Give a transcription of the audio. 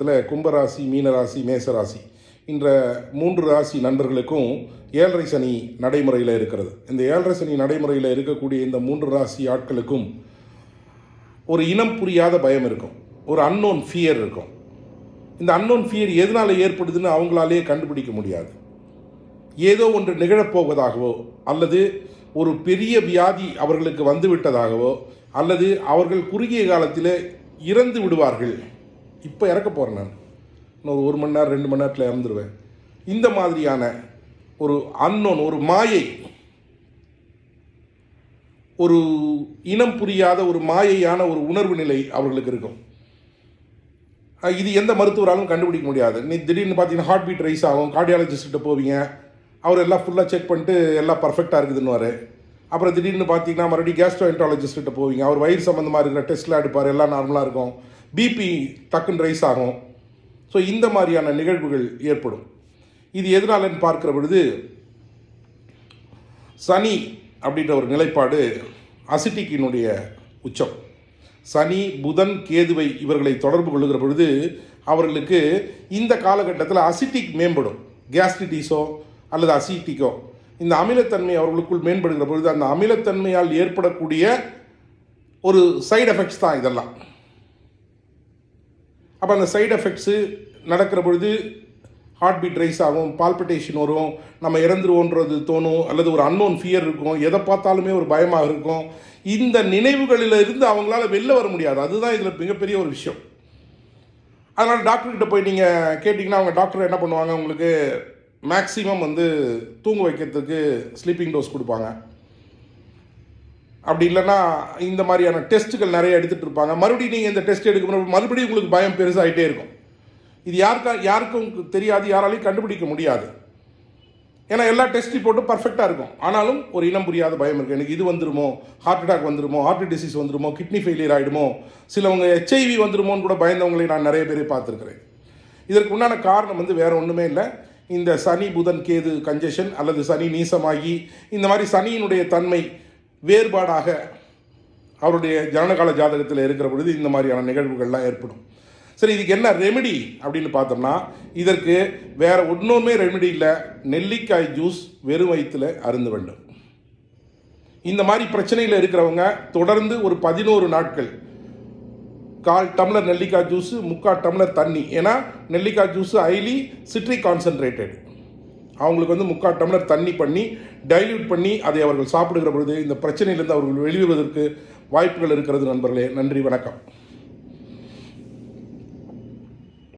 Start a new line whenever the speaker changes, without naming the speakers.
இதில் கும்பராசி மீனராசி மேசராசி என்ற மூன்று ராசி நண்பர்களுக்கும் ஏழரை சனி நடைமுறையில் இருக்கிறது. இந்த ஏழரை சனி நடைமுறையில் இருக்கக்கூடிய இந்த மூன்று ராசி ஆட்களுக்கும் ஒரு இனம் புரியாத பயம் இருக்கும். ஒரு அன்னோன் ஃபியர் இருக்கும். இந்த அன்னோன் ஃபியர் எதனால் ஏற்படுதுன்னு அவங்களாலேயே கண்டுபிடிக்க முடியாது. ஏதோ ஒன்று நிகழப்போவதாகவோ அல்லது ஒரு பெரிய வியாதி அவர்களுக்கு வந்துவிட்டதாகவோ அல்லது அவர்கள் குறுகிய காலத்தில் இறந்து விடுவார்கள் இப்போ இறக்க போகிறேன் நான். இன்னொரு ஒரு மணி நேரம் ரெண்டு மணி நேரத்தில் இறந்துருவேன். இந்த மாதிரியான ஒரு அன்னோன் ஒரு மாயை ஒரு இனம் புரியாத ஒரு மாயையான ஒரு உணர்வு நிலை அவர்களுக்கு இருக்கும். இது எந்த மருத்துவராலும் கண்டுபிடிக்க முடியாது. நீ திடீர்னு பார்த்தீங்கன்னா ஹார்ட் பீட் ரைஸ் ஆகும் கார்டியாலஜிஸ்ட்டை போவீங்க. அவர் எல்லாம் ஃபுல்லாக செக் பண்ணிட்டு எல்லாம் பர்ஃபெக்டாக இருக்குதுன்னு அப்புறம் திடீர்னு பார்த்தீங்கன்னா மறுபடியும் கேஸ்ட்ரோஎன்டாலஜிஸ்ட்டை போவீங்க. அவர் வயிறு சம்மந்தமாக இருக்கிற டெஸ்ட்லாம் எடுப்பார். எல்லாம் நார்மலாக இருக்கும். பிபி டக்குன்னு ரைஸ் ஆகும். ஸோ இந்த மாதிரியான நிகழ்வுகள் ஏற்படும். இது எதனாலன்னு பார்க்குற பொழுது சனி அப்படின்ற ஒரு நிலைப்பாடு அசிட்டிக்கினுடைய உச்சம். சனி புதன் கேதுவை இவர்களை தொடர்பு கொள்ளுகிற பொழுது அவர்களுக்கு இந்த காலகட்டத்தில் அசிட்டிக் மேம்படும். கேஸ்ட்ரிட்டிஸோ அல்லது அசிட்டிக்கோ. இந்த அமிலத்தன்மை அவர்களுக்குள் மேம்படுகிற பொழுது அந்த அமிலத்தன்மையால் ஏற்படக்கூடிய ஒரு சைடு எஃபெக்ட்ஸ் தான் இதெல்லாம். அப்போ அந்த சைடு எஃபெக்ட்ஸு நடக்கிற பொழுது ஹார்ட் பீட் ரைஸ் ஆகும் பால்பிட்டேஷன் வரும் நம்ம இறந்துருவோன்றது தோணும் அல்லது ஒரு அன்னோன் ஃபியர் இருக்கும் எதை பார்த்தாலுமே ஒரு பயமாக இருக்கும். இந்த நினைவுகளில் இருந்து அவங்களால வெளில வர முடியாது. அதுதான் இதில் மிகப்பெரிய ஒரு விஷயம். அதனால் டாக்டர்கிட்ட போய் நீங்கள் கேட்டிங்கன்னா அவங்க டாக்டர் என்ன பண்ணுவாங்க உங்களுக்கு மேக்ஸிமம் வந்து தூங்க வைக்கிறதுக்கு ஸ்லீப்பிங் டோஸ் கொடுப்பாங்க. அப்படி இல்லைன்னா இந்த மாதிரியான டெஸ்ட்டுகள் நிறைய எடுத்துகிட்டு இருப்பாங்க. மறுபடியும் நீங்கள் இந்த டெஸ்ட் எடுக்கணும் மறுபடியும் உங்களுக்கு பயம் பெருசாகிட்டே இருக்கும். இது யாருக்கா யாருக்கும் தெரியாது யாராலையும் கண்டுபிடிக்க முடியாது. ஏன்னா எல்லா டெஸ்ட் ரிப்போர்ட்டும் பர்ஃபெக்டாக இருக்கும். ஆனாலும் ஒரு இனம் புரியாத பயம் இருக்குது எனக்கு இது வந்துருமோ ஹார்ட் அட்டாக் வந்துருமோ ஹார்ட் டிசீஸ் வந்துருமோ கிட்னி ஃபெயிலியர் ஆகிடுமோ சிலவங்க ஹெச்ஐவி வந்துருமோன்னு கூட பயந்தவங்களை நான் நிறைய பேரை பார்த்துருக்குறேன். இதற்கு உண்டான காரணம் வந்து வேறு ஒன்றுமே இல்லை. இந்த சனி புதன் கேது கஞ்சஷன் அல்லது சனி நீசமாகி இந்த மாதிரி சனியினுடைய தன்மை வேறுபாடாக அவருடைய ஜனனகால ஜாதகத்தில் இருக்கிற பொழுது இந்த மாதிரியான நிகழ்வுகள்லாம் ஏற்படும். சரி இதுக்கு என்ன ரெமெடி அப்படின்னு பார்த்தோம்னா இதற்கு வேற ஒன்றுமே ரெமெடி இல்லை. நெல்லிக்காய் ஜூஸ் வெறும் வயிற்றுல அருந்து வேண்டும். இந்த மாதிரி பிரச்சனையில் இருக்கிறவங்க தொடர்ந்து ஒரு பதினோரு நாட்கள் கால் டம்ளர் நெல்லிக்காய் ஜூஸு முக்கால் டம்ளர் தண்ணி. ஏன்னா நெல்லிக்காய் ஜூஸு ஹைலி சிட்ரிக் கான்சன்ட்ரேட்டட் அவங்களுக்கு வந்து முக்கால் டம்ளர் தண்ணி பண்ணி டைல்யூட் பண்ணி அதை அவர்கள் சாப்பிடுகிற பொழுது இந்த பிரச்சனையிலிருந்து அவர்கள் வெளிவருவதற்கு வாய்ப்புகள் இருக்கிறது நண்பர்களே. நன்றி வணக்கம்.